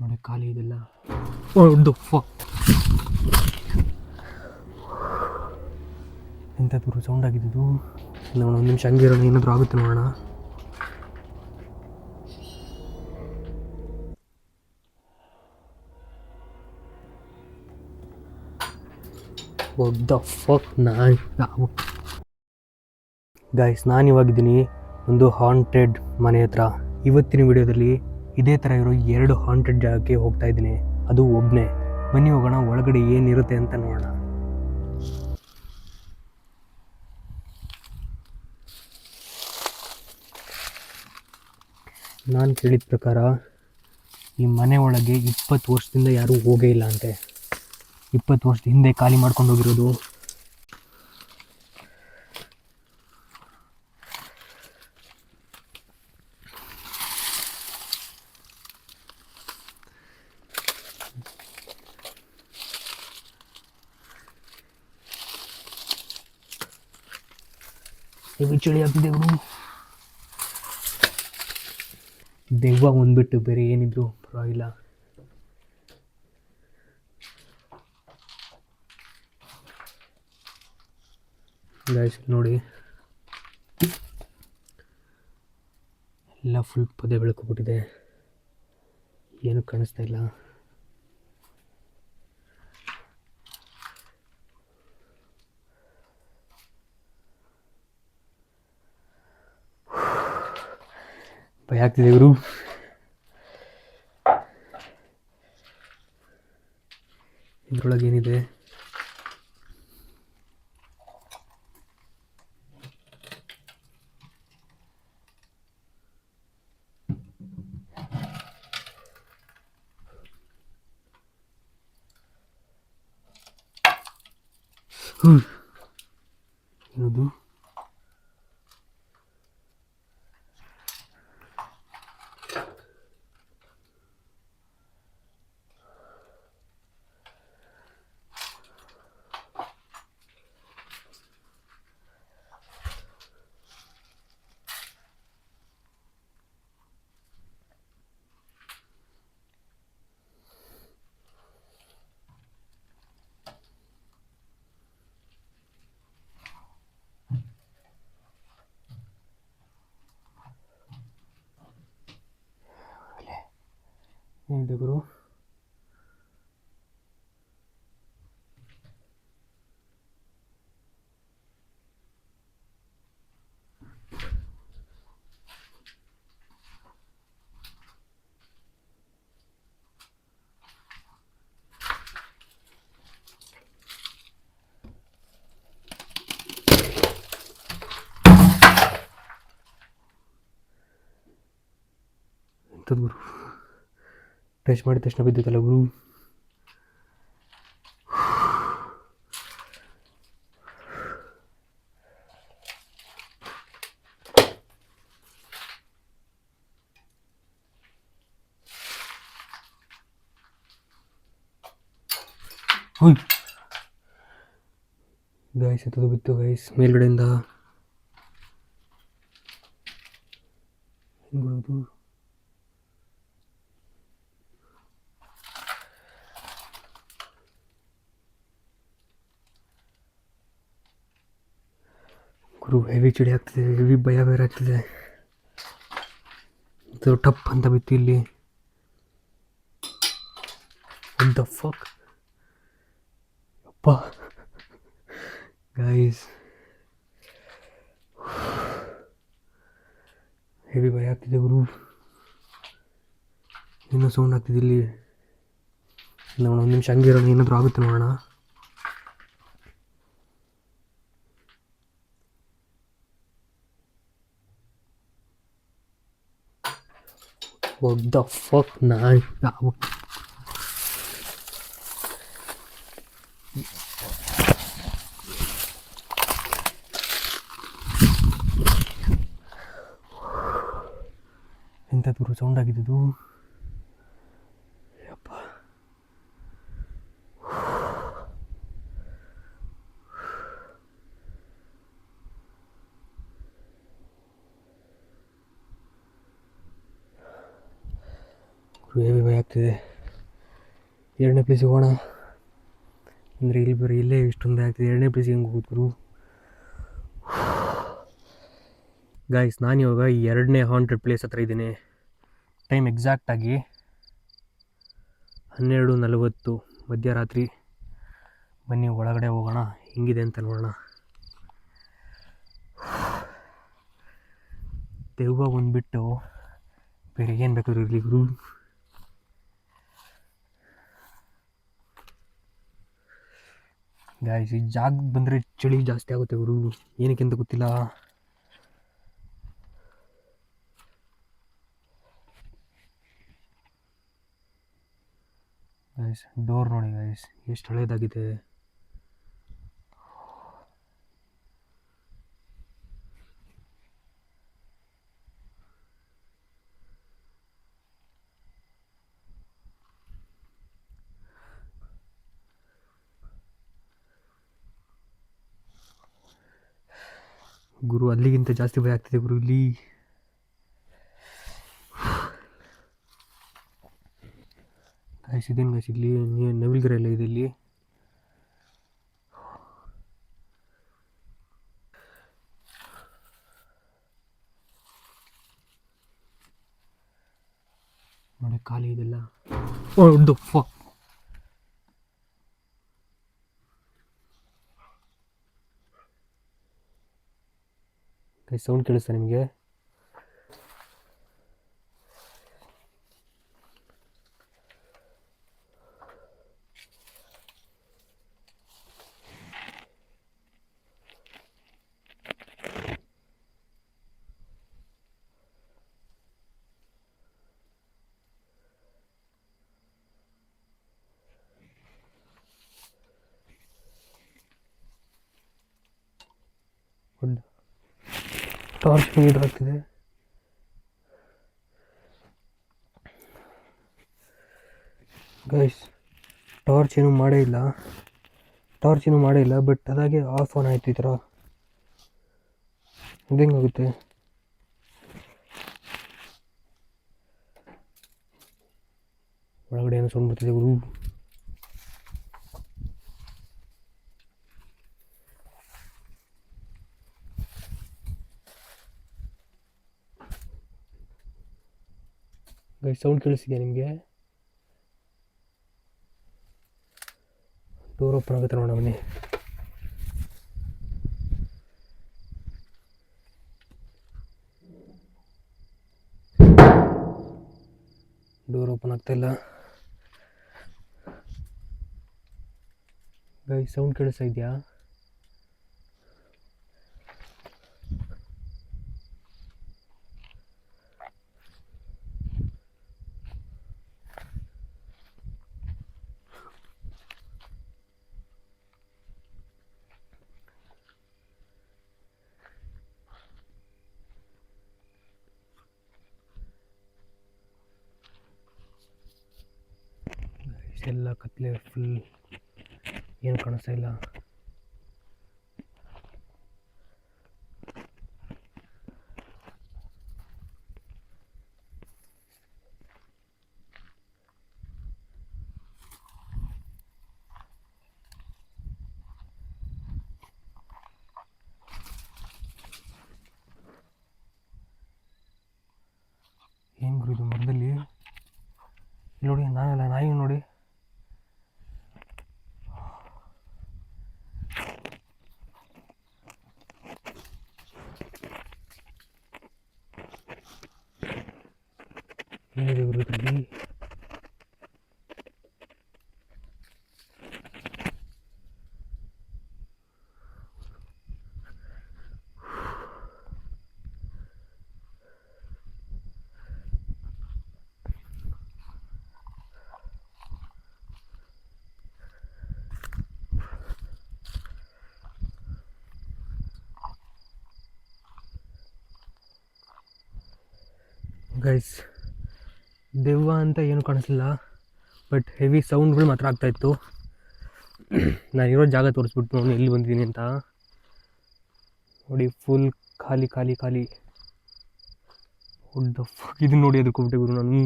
ನೋಡಿ ಖಾಲಿ ಇದೆಲ್ಲ. ಎಂತ ಎಂಥ ದೂರ ಸೌಂಡ್ ಆಗಿದ್ದು? ನೋಡೋಣ ಒಂದು ನಿಮಿಷ ಹಂಗೆ ಇರೋಣ ಏನಾದರೂ ಆಗುತ್ತೆ ನೋಡೋಣ. ದ ಫಕ್ ನಾನು? ಗಾಯ್ಸ್ ನಾನು ಇವಾಗಿದ್ದೀನಿ ಒಂದು ಹಾಂಟೆಡ್ ಮನೆ ಹತ್ರ. ಇವತ್ತಿನ ವಿಡಿಯೋದಲ್ಲಿ ಇದೇ ಥರ ಇರೋ ಎರಡು ಹಾಂಟೆಡ್ ಜಾಗಕ್ಕೆ ಹೋಗ್ತಾ ಇದ್ದೀನಿ. ಅದು ಒಬ್ಬನೇ ಬನ್ನಿ ಹೋಗೋಣ, ಒಳಗಡೆ ಏನಿರುತ್ತೆ ಅಂತ ನೋಡೋಣ. ನಾನು ಕೇಳಿದ ಪ್ರಕಾರ, ಈ ಮನೆ ಒಳಗೆ ಇಪ್ಪತ್ತು ವರ್ಷದಿಂದ ಯಾರೂ ಹೋಗೇ ಇಲ್ಲ ಅಂತೆ. ಇಪ್ಪತ್ತು ವರ್ಷದ ಹಿಂದೆ ಖಾಲಿ ಮಾಡ್ಕೊಂಡು ಹೋಗಿರೋದು ಹೆವಿ ಚಳಿ ಆಗ್ತಿದೆ ದೆವ್ವ ಒಂದ್ಬಿಟ್ಟು ಬೇರೆ ಏನಿದ್ರು ಪರವಾಗಿಲ್ಲ. ನೋಡಿ. ಎಲ್ಲ ಫುಲ್ ಪದೆ ಬೆಳಕು ಬಿಟ್ಟಿದೆ. ಏನು ಕಾಣಿಸ್ತಾ ಇಲ್ಲ. ಭಯ ಆಗ್ತಿದೆ ಗುರು ಇದ್ರೊಳಗೆ ಏನಿದೆ ಹ್ಮ್. ಏನದು ಏನಿದೆ ಗುರು ಎಂಥದ್ದು ಗುರು ಟಚ್ ಮಾಡಿದ ತಕ್ಷಣ ಬಿದ್ದಿತ್ತಲ್ಲ ಗುರು ಹುಯ್. ಗೈಸ್ ಬಿತ್ತು ಗೈಸ್ ಮೇಲ್ಗಡೆಯಿಂದ. ಹೆಂಗ್ ಗುರು ಹೆವಿ ಚಳಿ ಆಗ್ತಿದೆ ಹೆವಿ ಭಯ ಬೇರೆ ಆಗ್ತಿದೆ. ಟಪ್ ಅಂತ ಬಿತ್ತು ಇಲ್ಲಿ. ದ ಫಕ್ ಅಪ್ಪ ಗೈಸ್ ಹೆವಿ ಭಯ ಆಗ್ತಿದೆ ಗುರು. ಇನ್ನೂ ಸೌಂಡ್ ಆಗ್ತಿದೆ ಇಲ್ಲಿ. ನೋಡೋಣ ಒಂದು ನಿಮಿಷ ಹಂಗಿರೋಣ ಏನಾದರೂ ಆಗುತ್ತೆ ನೋಡೋಣ. What the fuck, man? ಎಂಥ ದೂರ ಸೌಂಡ್ ಆಗಿದ್ದು ಆಗ್ತಿದೆ ಎರಡನೇ ಪ್ಲೇಸಿಗೆ ಹೋಗೋಣ. ಅಂದರೆ ಇಲ್ಲಿ ಬರೀ ಇಲ್ಲೇ ಇಷ್ಟೊಂದು ಆಗ್ತಿದೆ. ಎರಡನೇ ಪ್ಲೇಸಿಗೆ ಹೆಂಗೆ ಹೋಗೋದು ಗುರು? ಗಾಯ್ಸ್ ನಾನು ಇವಾಗ ಈ ಎರಡನೇ ಹಾಂಡ್ರೆಡ್ ಪ್ಲೇಸ್ ಹತ್ರ ಇದ್ದೀನಿ. ಟೈಮ್ ಎಕ್ಸಾಕ್ಟಾಗಿ ಹನ್ನೆರಡು ನಲವತ್ತು ಮಧ್ಯರಾತ್ರಿ. ಬನ್ನಿ, ಒಳಗಡೆ ಹೋಗೋಣ. ಹೆಂಗಿದೆ ಅಂತ ನೋಡೋಣ. ದೆವ್ವ ಬಂದುಬಿಟ್ಟು ಬೇರೆ ಏನು ಬೇಕಾದ್ರೂ ಇರಲಿ ಗುರು. ಗಾಯ್ಸ್ ಈ ಜಾಗ ಬಂದರೆ ಚಳಿ ಜಾಸ್ತಿ ಆಗುತ್ತೆ ಗುರು ಏನಕ್ಕೆ ಅಂತ ಗೊತ್ತಿಲ್ಲ. ಗಾಯ್ಸ್ ಡೋರ್ ನೋಡಿ ಗಾಯ್ಸ್ ಎಷ್ಟು ಹಳೇದಾಗಿದೆ. ಗುರು, ಅಲ್ಲಿಗಿಂತ ಜಾಸ್ತಿ ಭಯ ಆಗ್ತಿದೆ ಗುರು, ಇಲ್ಲಿ. ಗಾಯ್ಸ್ ಇದೇನು ಗಾಯ್ಸ್ ಇಲ್ಲಿ ನವಿಲ್ಗರೆ ಎಲ್ಲ ಇದೆ ಇಲ್ಲಿ. ನೋಡಿ, ಖಾಲಿ ಇದೆಲ್ಲ. ಓ ದು ಫ ಸೌಂಡ್ ಕೇಳಿಸ್ತಾ ನಿಮಗೆ? ಟಾರ್ಚ್ ನೀರು ಆಗ್ತಿದೆ. ಗೈಸ್ ಟಾರ್ಚ್ ಏನೂ ಮಾಡೇ ಇಲ್ಲ. ಟಾರ್ಚ್ ಏನೂ ಮಾಡೇ ಇಲ್ಲ ಬಟ್ ಅದಾಗೆ ಆಫ್ ಆನ್ ಆಯ್ತು ಈ ಥರ. ಹೋಗುತ್ತೆ ಒಳಗಡೆ ಏನೋ ಸೌಂಡ್ ಬರ್ತಿದೆ. ಗುರು ಸೌಂಡ್ ಕೇಳಿಸಿದೆ ನಿಮಗೆ? ಡೋರ್ ಓಪನ್ ಆಗುತ್ತೆ ನೋಡೋಣ ಬನ್ನಿ ಡೋರ್ ಓಪನ್ ಆಗ್ತಾ ಇಲ್ಲ. ಸೌಂಡ್ ಕೇಳಿಸ್ತಾ ಇದೆಯಾ? ಎಲ್ಲ ಕತ್ತಲೆ ಫುಲ್ ಏನು ಕಾಣಿಸ್ತಾ ಇಲ್ಲ ಏನು ಗುರು ಇದು ಮರದಲ್ಲಿ ಇಲ್ಲಿ ನೋಡಿ ನಾನಲ್ಲ ನಾಯಿ ನೋಡಿ ಏನಿದೆ ಗುರು ಇದ್ರಲ್ಲಿ ಗೈಸ್ ದೆವ್ವ ಅಂತ ಏನು ಕಾಣಿಸ್ಲಿಲ್ಲ. ಬಟ್ ಹೆವಿ ಸೌಂಡ್ಗಳು ಮಾತ್ರ ಆಗ್ತಾಯಿತ್ತು ಇರೋ ಜಾಗ ತೋರಿಸ್ಬಿಟ್ಟು ನಾನು ಎಲ್ಲಿ ಬಂದಿದ್ದೀನಿ ಅಂತ. ನೋಡಿ ಫುಲ್ ಖಾಲಿ ಖಾಲಿ ಖಾಲಿ. ಒಡ್ಡ ಇದು ನೋಡಿ ಅದಕ್ಕೆ ಹೋಗ್ಬಿಟ್ಟೆ ಗುರು ನಾನು.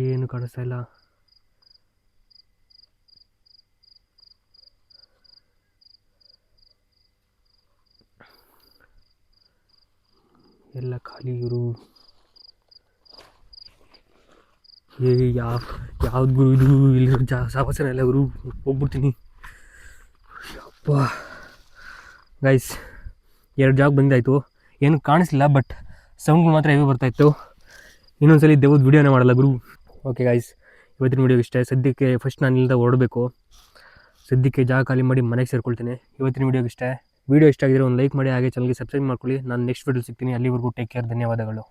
ಏನು ಕಾಣಿಸ್ತಾ ಇಲ್ಲ. ಎಲ್ಲ ಖಾಲಿ ಗುರು ಏ ಯಾವ ಯಾವ್ದು ಗುರು ಇದು? ಇಲ್ಲಿ ಜಾ ಎಲ್ಲ ಗುರು, ಹೋಗ್ಬಿಡ್ತೀನಿ. ಅಪ್ಪ ಗೈಸ್ ಎರಡು ಜಾಗ ಬಂದಾಯಿತು. ಏನು ಕಾಣಿಸ್ಲಿಲ್ಲ ಬಟ್ ಸೌಂಡ್ಗಳು ಮಾತ್ರ ಹೆವಿ ಬರ್ತಾಯಿತ್ತು ಇನ್ನೊಂದ್ಸಲಿ ದೇವದ ವಿಡಿಯೋನೇ ಮಾಡಲ್ಲ ಗುರು. ಓಕೆ ಗೈಸ್ ಇವತ್ತಿನ ವಿಡಿಯೋ ಇಷ್ಟೇ. ಸದ್ಯಕ್ಕೆ ಫಸ್ಟ್ ನಾನು ಇಲ್ಲದ ಓಡಬೇಕು ಸದ್ಯಕ್ಕೆ ಜಾಗ ಖಾಲಿ ಮಾಡಿ ಮನೆಗೆ ಸೇರ್ಕೊಳ್ತೀನಿ. ಇವತ್ತಿನ ವೀಡಿಯೋಗೆ ಇಷ್ಟ. ವಿಡಿಯೋ ಇಷ್ಟ ಆಗಿದ್ರೆ ಒಂದು ಲೈಕ್ ಮಾಡಿ, ಹಾಗೆ ಚಾನಲ್ಗೆ ಸಬ್ಸ್ಕ್ರೈಬ್ ಮಾಡ್ಕೊಳ್ಳಿ. ನಾನು ನೆಕ್ಸ್ಟ್ ವಿಡಿಯೋ ಸಿಗ್ತೀನಿ. ಅಲ್ಲಿವರೆಗೂ ಟೇಕ್ ಕೇರ್ ಧನ್ಯವಾದಗಳು.